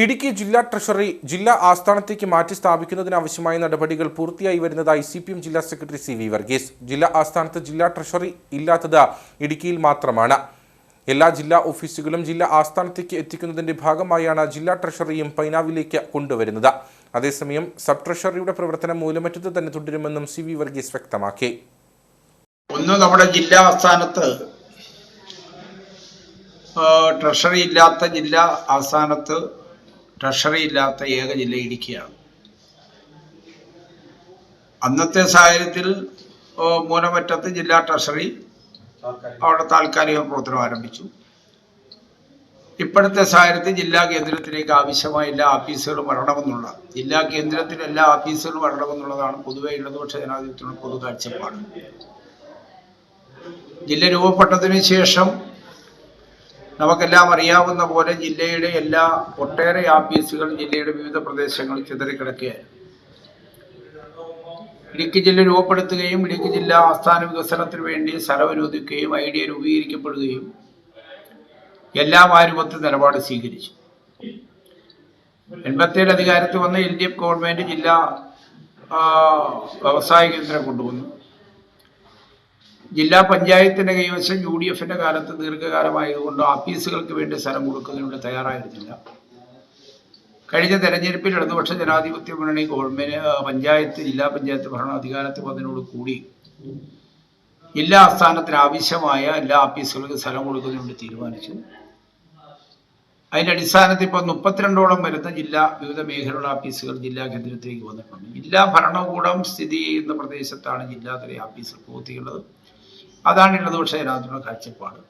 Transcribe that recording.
ഇടുക്കി ജില്ലാ ട്രഷറി ജില്ലാ ആസ്ഥാനത്തേക്ക് മാറ്റി സ്ഥാപിക്കുന്നതിനാവശ്യമായ നടപടികൾ പൂർത്തിയായി വരുന്നതായി സി ജില്ലാ സെക്രട്ടറി സി വി വർഗീസ്. ജില്ലാ ആസ്ഥാനത്ത് ജില്ലാ ട്രഷറി ഇല്ലാത്തത് ഇടുക്കിയിൽ മാത്രമാണ്. എല്ലാ ജില്ലാ ഓഫീസുകളും ജില്ലാ ആസ്ഥാനത്തേക്ക് എത്തിക്കുന്നതിന്റെ ഭാഗമായാണ് ജില്ലാ ട്രഷറിയും പൈനാവിലേക്ക് കൊണ്ടുവരുന്നത്. അതേസമയം സബ് ട്രഷറിയുടെ പ്രവർത്തനം മൂലമറ്റത്ത് തന്നെ തുടരുമെന്നും സി വി വർഗീസ് വ്യക്തമാക്കി. ഒന്ന് നമ്മുടെ ജില്ലാ ആസ്ഥാനത്ത് ട്രഷറി ഇല്ലാത്ത ജില്ലാ ആസ്ഥാനത്ത് ട്രഷറി ഇല്ലാത്ത ഏക ജില്ല ഇടുക്കിയാണ്. അന്നത്തെ സാഹചര്യത്തിൽ മൂലമറ്റത്ത് ജില്ലാ ട്രഷറി അവിടെ താൽക്കാലിക പ്രവർത്തനം ആരംഭിച്ചു. ഇപ്പോഴത്തെ സാഹചര്യത്തിൽ ജില്ലാ കേന്ദ്രത്തിലേക്ക് ആവശ്യമായ എല്ലാ ഓഫീസുകളും വരണമെന്നുള്ള. ജില്ലാ കേന്ദ്രത്തിൽ എല്ലാ ഓഫീസുകളും വരണമെന്നുള്ളതാണ് പൊതുവെ ഇടതുപക്ഷ ജനാധിപത്യത്തിനുള്ള പൊതു കാഴ്ചപ്പാട്. ജില്ല രൂപപ്പെട്ടതിന് ശേഷം നമുക്കെല്ലാം അറിയാവുന്ന പോലെ ജില്ലയുടെ എല്ലാ ഒട്ടേറെ ആഫീസുകൾ ജില്ലയുടെ വിവിധ പ്രദേശങ്ങളിൽ ചിതറിക്കിടക്കുകയായിരുന്നു ഇടുക്കി ജില്ല രൂപപ്പെടുത്തുകയും ഇടുക്കി ജില്ലാ ആസ്ഥാന വികസനത്തിന് വേണ്ടി സ്ഥലം അനുവദിക്കുകയും ഐഡിയ രൂപീകരിക്കപ്പെടുകയും എല്ലാം ആ രൂപത്തിൽ നിലപാട് സ്വീകരിച്ചു. എൺപത്തേഴ് അധികാരത്തിൽ വന്ന എൽ ഡി എഫ് ഗവൺമെന്റ് ജില്ലാ വ്യവസായ കേന്ദ്രം കൊണ്ടുവന്നു. ജില്ലാ പഞ്ചായത്തിന്റെ കൈവശം യു ഡി എഫിന്റെ കാലത്ത് ദീർഘകാലമായതുകൊണ്ട് ആഫീസുകൾക്ക് വേണ്ടി സ്ഥലം കൊടുക്കുന്നതിനുള്ള തയ്യാറായിരുന്നില്ല. കഴിഞ്ഞ തെരഞ്ഞെടുപ്പിൽ ഇടതുപക്ഷ ജനാധിപത്യ മുന്നണി ഗവൺമെന്റ് പഞ്ചായത്ത് ജില്ലാ പഞ്ചായത്ത് ഭരണ അധികാരത്തിൽ വന്നതിനോട് കൂടി. ജില്ലാ ആസ്ഥാനത്തിന് ആവശ്യമായ എല്ലാ ആഫീസുകൾക്കും സ്ഥലം കൊടുക്കുന്നതിന് തീരുമാനിച്ചു. അതിന്റെ അടിസ്ഥാനത്തിൽ ഇപ്പോൾ മുപ്പത്തിരണ്ടോളം വരുന്ന ജില്ലാ വിവിധ മേഖലയുള്ള ആഫീസുകൾ ജില്ലാ കേന്ദ്രത്തിലേക്ക് വന്നിട്ടുണ്ട്. ജില്ലാ ഭരണകൂടം സ്ഥിതി ചെയ്യുന്ന പ്രദേശത്താണ് ജില്ലാതല ആഫീസുകൾ പൂർത്തിയുള്ളത് അതാണ് ഇടതുപക്ഷ ജനാധിപത്യ കാഴ്ചപ്പാട്.